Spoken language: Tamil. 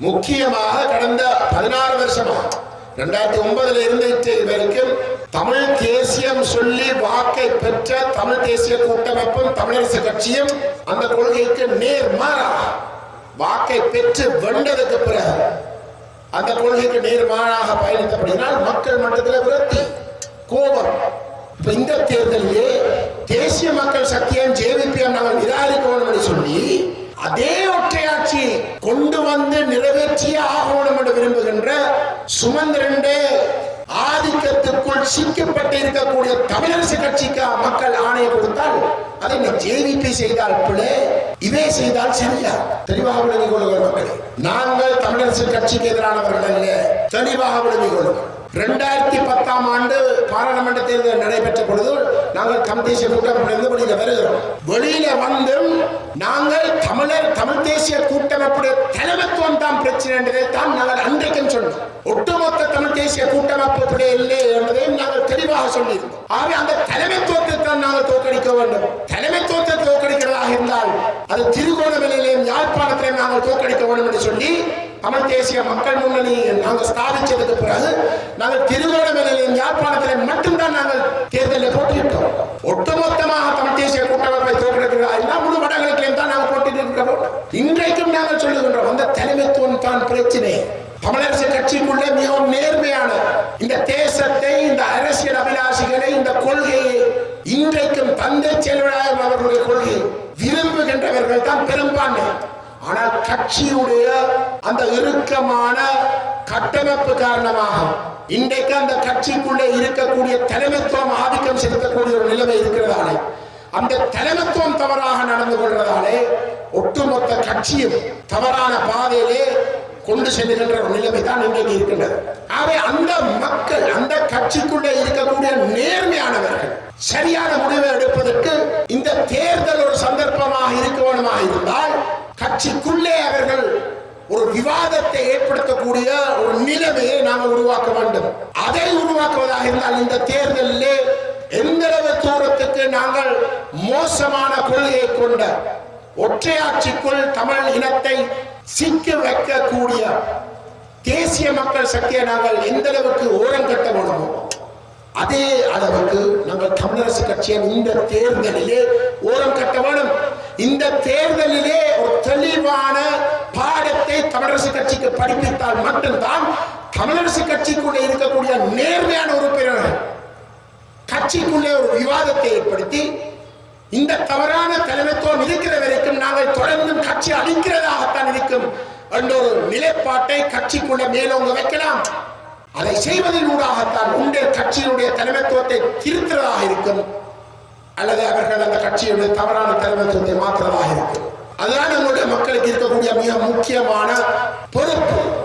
முக்கியமாக கடந்த பதினாறு வருஷமா. ரெண்டாயிரத்தி ஒன்பதுல இருந்து வரைக்கும் தமிழ் தேசியம் சொல்லி வாக்கை பெற்ற தமிழ் தேசிய கூட்டமைப்பும் தமிழரசு கட்சியும் அந்த கொள்கைக்கு நேர்மாறா வாக்கை பெற்று வென்றதுக்கு பிறகு அந்த கொள்கைக்கு நேர்மாறாக பயணித்தபடினால் மக்கள் மட்டத்தில் விரக்தி கோபம். இந்த தேர்தலிலே தேசிய மக்கள் சக்தியம் ஜேவிபிஎம் நாங்கள் நிராகரிக்கணும் சொல்லி அதே கொண்டு வந்து நிறைவேற்றியே ஆகணும் என்று விரும்புகின்ற சுமந்திரண்டே ஆதிக்கத்துக்குள் சிக்கப்பட்டு இருக்கக்கூடிய தமிழரசு கட்சிக்கு மக்கள் ஆணையை கொடுத்தால் அதை இந்த ஜேவிபி செய்தால் பிள்ளை இதே செய்தால் சரியா? தெளிவாக விளங்கிக் கொள்ளுங்கள் மக்களே. நாங்கள் தமிழரசு கட்சிக்கு எதிரானவர்கள் அல்ல. தெளிவாக விளங்கிக் கொள்ளுங்கள். ரெண்டாயிரத்தி பத்தாம் ஆண்டு பாராளுமன்ற தேர்தல் நடைபெற்ற பொழுது நாங்கள் தமிழ் தேசிய கூட்டமைப்பிலிருந்து வெளியில வருகிறோம் வெளியில வந்தும் நாங்கள் தமிழர் தமிழ் தேசிய கூட்டமைப்புடைய தலைமைத்துவம் தான் பிரச்சனை என்பதை தான் நாங்கள் அன்றைக்கும் சொன்னோம். ஒட்டுமொத்த தமிழ் தேசிய கூட்டமைப்பு இல்லை என்பதையும் நாங்கள் தெளிவாக சொல்லியிருந்தோம். ஆகவே அந்த தலைமைத்துவத்தை தான் நாங்கள் தோற்கடிக்க வேண்டும். தலைமைத்துவத்தை தோற்கடிக்கிறதாக இருந்தால் அது திருகோணமலையிலையும் யாழ்ப்பாணத்திலையும் நாங்கள் தோற்கடிக்க வேண்டும் என்று சொல்லி தமிழ் தேசிய மக்கள் முன்னணி நாங்கள் ஸ்தாபிச்சதுக்கு பிறகு நாங்கள் திருகோணமலையிலையும் யாழ்ப்பாணம் மட்டும்தான் நாங்கள் தேர்தலில் போட்டியிட்டோம் ஒட்டுமொத்தமாக தமிழ் தேசிய கூட்டமைப்பை தோற்கடிக்கிறதா எல்லாம் முழு வடகிழக்கிலையும் தான் நாங்கள் போட்டியிட்டிருக்கிறோம். இன்றைக்கும் நாங்கள் சொல்லுகின்றோம் அந்த தலைமைத்துவம் தான் பிரச்சனை. தமிழரசு கட்சிக்குள்ளே மிகவும் நேர்மையான இந்த தேசத்தை இந்த அரசியல் அபிலாஷிகளை இந்த கொள்கையை இன்றைக்கும் தந்தை செல்வராயம் அவர்களுடைய கொள்கை விரும்புகின்றவர்கள் தான் பெரும்பான்மை. ஆனால் கட்சியுடைய அந்த இறுக்கமான கட்டமைப்பு காரணமாக இன்றைக்கு அந்த கட்சிக்குள்ளே இருக்கக்கூடிய தலைமைத்துவம் ஆதி செலுத்தக்கூடிய ஒரு நிலைமை இருக்கிறதாலே அந்த தலைமைத்துவம் தவறாக நடந்து கொள்றதாலே ஒட்டுமொத்த கட்சியும் தவறான பாதையிலே கொண்டு செல்லுகின்ற ஒரு நிலைமை தான் இன்றைக்கு இருக்கின்றது. ஆகவே அந்த மக்கள் அந்த கட்சிக்குள்ளே இருக்கக்கூடிய நேர்மையானவர்கள் சரியான முடிவை எடுப்பதற்கு இந்த தேர்தல் ஒரு சந்தர்ப்பமாக இருக்க வேண்டுமாக இருந்தால் கட்சிக்குள்ளே அவர்கள் ஒரு விவாதத்தை ஏற்படுத்தக்கூடிய ஒரு நிலைமையை நாங்கள் உருவாக்க வேண்டும். அதை உருவாக்குவதாக இருந்தால் இந்த தேர்தலிலே மோசமான கொள்கையை கொண்ட ஒற்றையாட்சிக்குள் தமிழ் இனத்தை சிக்க வைக்கக்கூடிய தேசிய மக்கள் சக்தியை நாங்கள் எந்த அளவுக்கு ஓரம் கட்ட முடியுமோ அதே அளவுக்கு நாங்கள் தமிழரசு கட்சியின் இந்த தேர்தலிலே ஓரம் கட்ட வேணும் இந்த தேர்தலிலே ஒரு தெளிவான பாடத்தை தமிழரசு கட்சிக்கு படிப்பித்தால் மட்டும்தான் தமிழரசு கட்சிக்குள்ளே இருக்கக்கூடிய நேர்மையான உறுப்பினர்கள் கட்சிக்குள்ளே ஒரு விவாதத்தை ஏற்படுத்தி இந்த தவறான தலைமைத்துவம் இருக்கிற வரைக்கும் நாங்கள் தொடர்ந்து கட்சி அழிக்கிறதாகத்தான் இருக்கும். என்ற ஒரு நிலைப்பாட்டை கட்சிக்குள்ள மேலோங்க வைக்கலாம். அதை செய்வதனூடாகத்தான் உங்கள் கட்சியினுடைய தலைமைத்துவத்தை திருத்துறதாக இருக்கும். அல்லது அவர்கள் அந்த கட்சியுடைய தவறான தலைமைத்துவத்தை மாற்றுறதாக இருக்கும். அதுதான் நம்முடைய மக்களுக்கு இருக்கக்கூடிய மிக முக்கியமான பொறுப்பு.